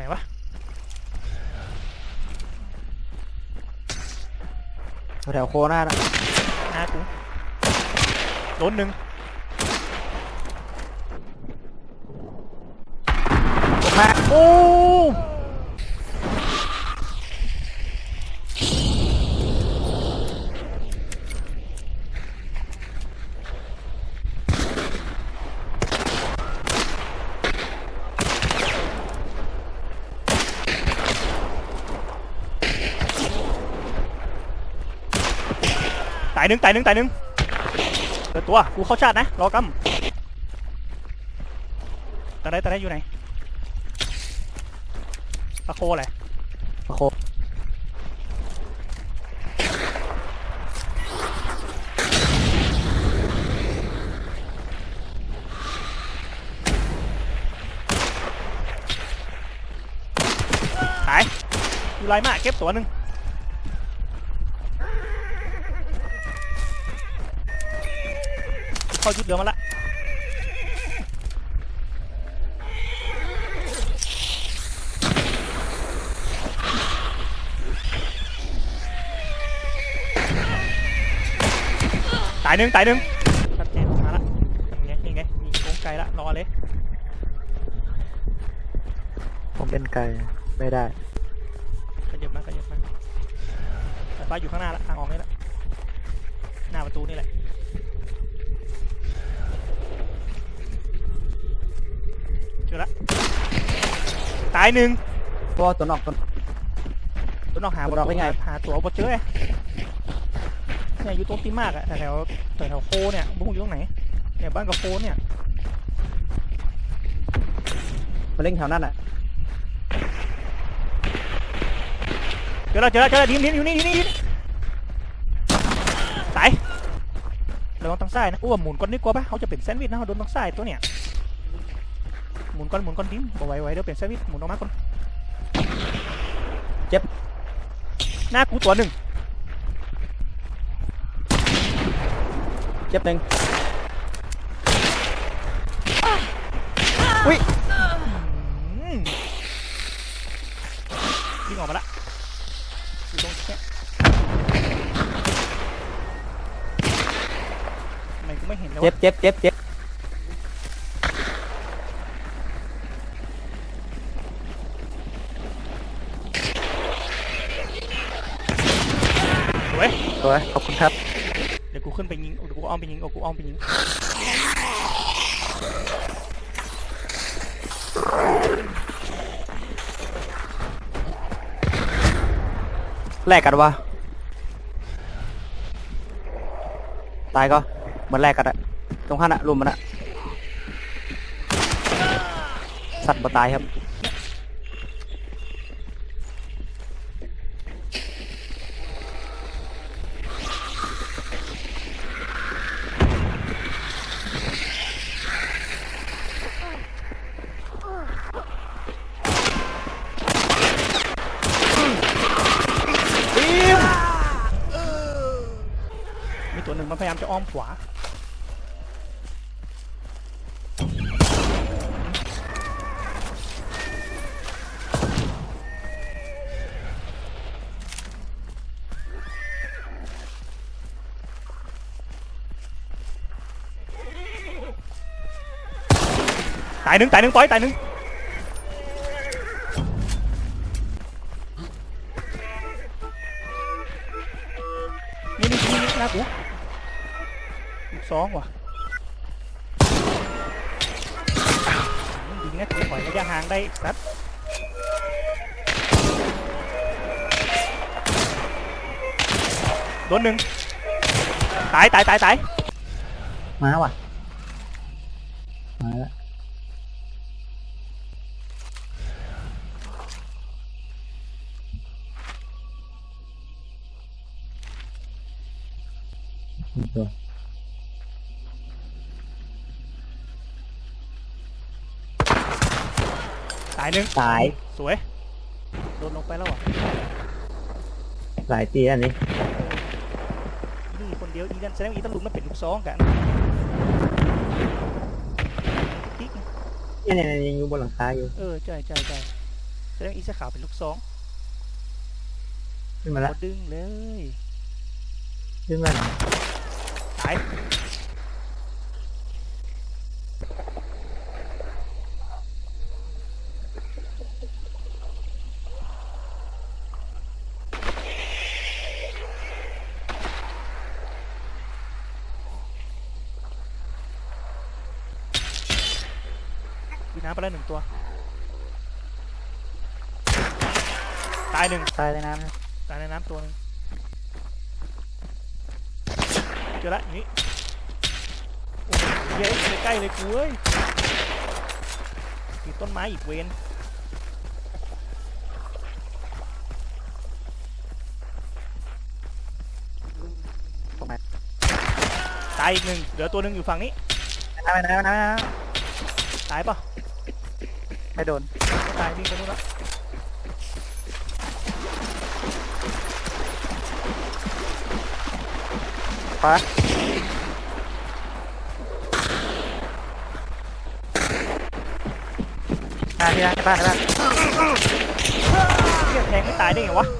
ไหนวะแถวโคราชอะหน้ากูโดนหนึ่งโอ้ายหนึ่งตายหนึ่งตายหนึ่งเปิดตัว กูเข้าชาตินะ รอกำตาได้ตาได้อยู่ไหนปะโคอะไรโคหายอยู่ไรมากเก็บตัวหนึ่ง เข้าชุดเดียวมาละตายหนึ่งตายหนึ่งชัดเจนมาละยังไงยังไงมีโกงไกลละรอเลยผมเป็นไก่ไม่ได้ขยับมาขยับมาสายฟ้าอยู่ข้างหน้าละทางออกนี่ละหน้าประตูนี่แหละายหนึ่งเพราะว่าตัวนอกตัว ตัวนอกหาตัวนอกบ่เป็นไง หาตัวบ่เจอไงเนี่ยอยู่ตรงตีมากอะแถวแถวแถวโคเนี่ยบุ้งอยู่ตรงไหนเนี่ยบ้านกับโคเนี่ยมาเล่นแถวนั้นอะเจอแล้วเจอแล้วเจอแล้วทีมทีมอยู่นี่อยู่นี่อยู่นี่ตายระวังทางซ้ายนะอ้วหมุนก่อนดีกว่าปะเขาจะเป็นแซนด์วิชนะเขาโดนทางซ้ายตัวเนี่ยห มุนก่อนหมุนก่อนดิมบอกไว้ไว้เดี๋ยวเป็นแซนด์วิชหมุนออกมาก่อนเจ็บหน้ากูตัวหนึ่งเจ็บหนึ่งอืมวิ่งออกมาละอยู่ตรงแค่ทำไมกูไม่เห็นแล้วเจ็บเจ็บเจ็บเจ็บ วยสวยขอบคุณครับ เดี๋ยวกูขึ้นไปยิงเดี๋ยวกูอ้อมไปยิงเอากูอ้อมไปยิง แลกกันวะ ตายก็เหมือนแลกกันอะตรงข้างอะรุมมันอะสัตว์บ่ตายครับ ทีมมีตัวหนึ่งมันพยายามจะ อ้อมขวาตายหนึ่งตายหนึ่ งปล่อยตายหนึ่งนี่นี่นี่นี่หน้ากูลูกสองว่ะอืมยิงนะกูปล่อยระยะห่างได้สัตว์โดนหนึ่งตายตายตายตายมาว่ะมาแล้วตัว ตาย หนึ่งตายสวยโดนลงไปแล้วอะหลายตีอันนี้อีนี่คนเดียวอีนั่นแสดงว่าอีตะลุมนั่นเป็นลูกสองกันติ๊กเนี่ยเนี่ยยังอยู่บนหลังคาอยู่เออใช่ใช่ใช่แสดงอีเสื้อขาวเป็นลูกสองขึ้นมาแล้วก็ดึงเลยขึ้นมาแล้วตาย วิน้ำไปแล้วหนึ่งตัว ตายหนึ่งตายในน้ำนะตายในน้ำตัวหนึงเจอละอย่างนี้โอ้ยเย้ยใกล้ๆเลยกูเอ้ยมีต้นไม้อีกเวนตรงไหนตายอีกหนึ่งเหลือตัวหนึ่งอยู่ฝั่งนี้ น้ำในน้ำในน้ำในน้ ตายปะำไม่โดนไม่ตายวิ่งไปนู่นละขวาหน้าที่นั่นในบ้านในบ้านเรียกแทงไม่ตายได้ไงวะ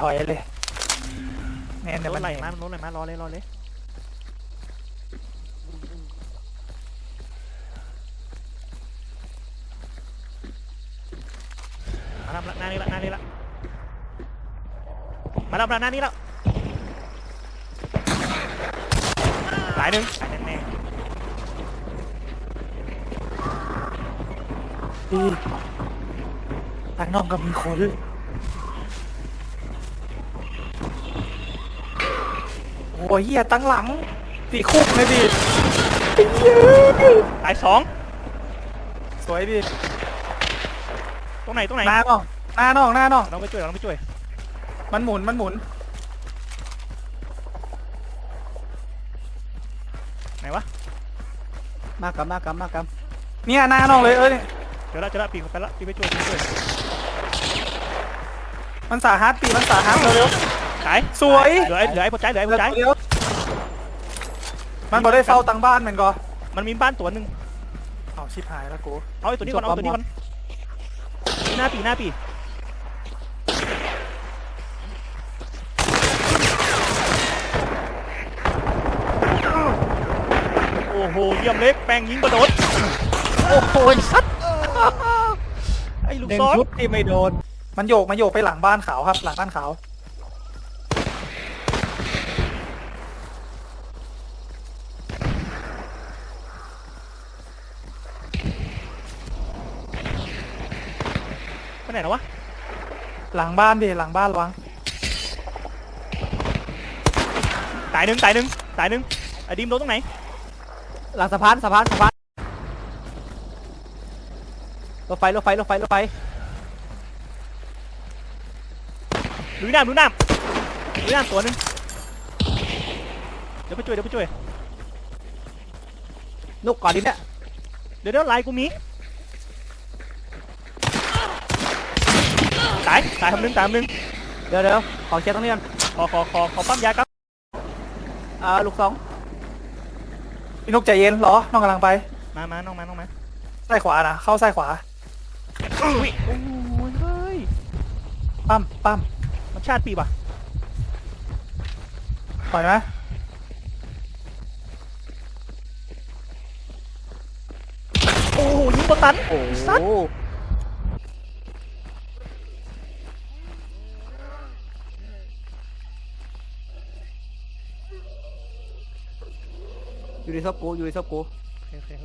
ถอยเลยแม่นรแต่ถมันไหลมารถไหลมารอเลยรอเลยมารับละหน้านี้ละหน้านี้ละมารับละหน้านี้ละตายหนึ่งตายแน่ดีทางนอกก็มีคน อ้ยเหี้ยตั้งหลังตีคุกเลยดิๆตายสองสวยดิตรงไหนตรงไหนหน้าน้องหน้าน้องหน้าน้องเราไปช่วยเราไปช่วย มันหมุนมันหมุนไหนวะมากกำมากกำมากกเนี่ยหน้าน้องเลยเออเนี่ยเจอแล้วเจอแล้วปีนเข้าไปแล้วปีนไปช่วยปีนไปช่วยมันสาหัสปีมันสาหัสเร็ว ตายสวย เหลือไอ้เหลือไอ้พอใจเหลือๆไอ้พอใจเร็วมันบอกได้เฝ้าตังบ้านมันก็มันมีบ้านตัวหนึ่งเอาชิบหายแล้วกูเอาไอ้ตัวนี้ก่อนเอาตัวนี้ก่อนปีหน้าปีหน้าปีโอ้โหเยี่ยมเล็กแปลงยิงกระโดดโอ้โหสัตว์ไอ้ลูกหนึ่งซอสชุดที่ไม่โดน มันโยกมาโยกไปหลังบ้านขาวครับ หลังบ้านขาว ไปไหนแล้ววะ หลังบ้านดิหลังบ้านระวังตายหนึ่งตายหนึ่งตายหนึ่งไอ้ดิมโดนตรงไหนำหลังสะพานสะพานสะพานรถไฟรถไฟรถไฟรถไฟลุยน้ำลุยน้ำลุยน้ำตัวหนึ่งเดี๋ยวไปช่วยเดี๋ยวไปช่วยนุกก่อนดิเนี่ยเดี๋ยวเดี๋ยวไลน์กูมี ตายตายทำหนึ่งตายทำหนึ่งเดี๋ยวเดี๋ยวขอเคลียร์ตรงนี้ก่อนขอขอขอขอปั๊มยาครับอ่าลูกสองพี่นุกใจเย็นเหรอน้องกำลังไปมามาน้องมาน้องมาซ้ายขวานะเข้าซ้ายขวาอุ้ยโอ้ยเฮ้ยปั้มปั้มมันชาติปีป่ะปล่อยไหมโอ้โหยิงบอตันโอ้สัตว์ อยู่ในซับกูอยู่ในซับกูโอเคโ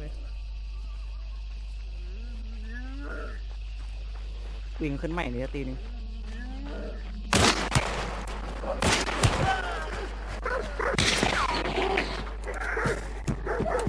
วิ่งขึ้นใหม่เลยตีนึง